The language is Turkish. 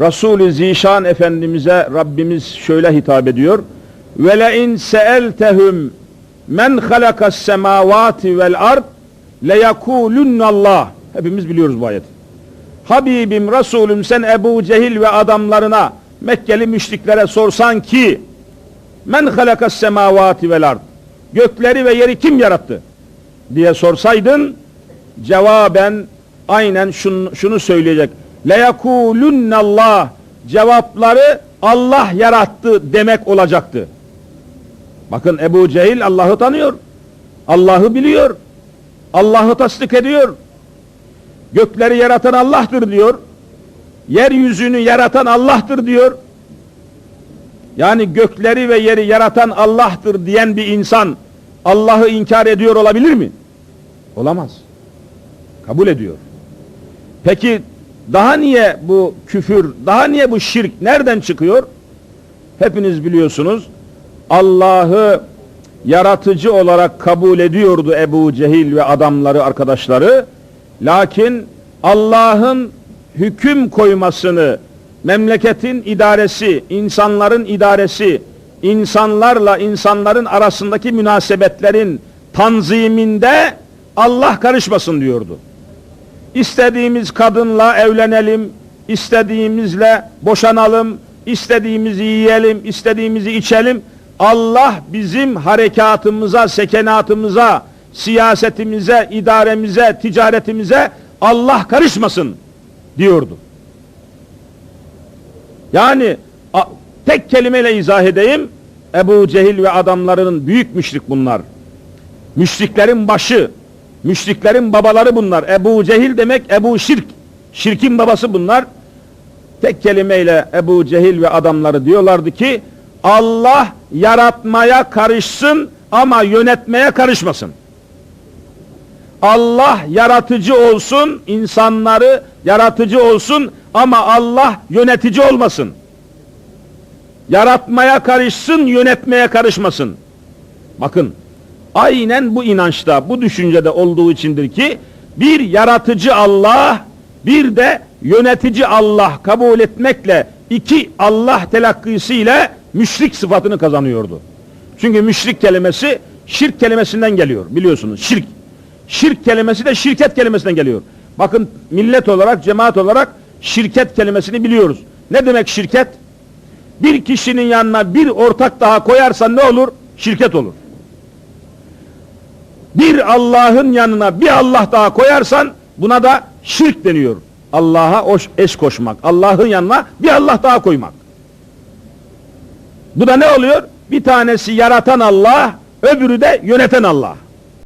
Resul-i Zişan Efendimiz'e Rabbimiz şöyle hitap ediyor. Ve le in seeltehum men halakas semavati vel ard le Allah. Hepimiz biliyoruz bu ayeti. Habibim Resulüm sen Ebu Cehil ve adamlarına Mekkeli müşriklere sorsan ki men halakas semavati vel ard gökleri ve yeri kim yarattı diye sorsaydın cevaben aynen şunu, şunu söyleyecek Allah cevapları Allah yarattı demek olacaktı. Bakın Ebu Cehil Allah'ı tanıyor. Allah'ı biliyor. Allah'ı tasdik ediyor. Gökleri yaratan Allah'tır diyor. Yeryüzünü yaratan Allah'tır diyor. Yani gökleri ve yeri yaratan Allah'tır diyen bir insan Allah'ı inkar ediyor olabilir mi? Olamaz. Kabul ediyor. Peki daha niye bu küfür, daha niye bu şirk nereden çıkıyor? Hepiniz biliyorsunuz. Allah'ı yaratıcı olarak kabul ediyordu Ebu Cehil ve adamları, arkadaşları. Lakin Allah'ın hüküm koymasını, memleketin idaresi, insanların idaresi, insanlarla insanların arasındaki münasebetlerin tanziminde Allah karışmasın diyordu. İstediğimiz kadınla evlenelim, istediğimizle boşanalım, istediğimizi yiyelim, istediğimizi içelim. Allah bizim harekatımıza, sekenatımıza, siyasetimize, idaremize, ticaretimize Allah karışmasın diyordu. Yani tek kelimeyle izah edeyim. Ebu Cehil ve adamlarının büyük müşrik bunlar. Müşriklerin başı, müşriklerin babaları bunlar. Ebu Cehil demek Ebu Şirk. Şirkin babası bunlar. Tek kelimeyle Ebu Cehil ve adamları diyorlardı ki Allah yaratmaya karışsın ama yönetmeye karışmasın. Allah yaratıcı olsun, insanları yaratıcı olsun ama Allah yönetici olmasın. Yaratmaya karışsın, yönetmeye karışmasın. Bakın, aynen bu inançta, bu düşüncede olduğu içindir ki bir yaratıcı Allah, bir de yönetici Allah kabul etmekle iki Allah telakkisiyle müşrik sıfatını kazanıyordu. Çünkü müşrik kelimesi şirk kelimesinden geliyor biliyorsunuz şirk. Şirk kelimesi de şirket kelimesinden geliyor. Bakın millet olarak, cemaat olarak şirket kelimesini biliyoruz. Ne demek şirket? Bir kişinin yanına bir ortak daha koyarsan ne olur? Şirket olur. Bir Allah'ın yanına bir Allah daha koyarsan buna da şirk deniyor. Allah'a eş koşmak. Allah'ın yanına bir Allah daha koymak. Bu da ne oluyor? Bir tanesi yaratan Allah, öbürü de yöneten Allah.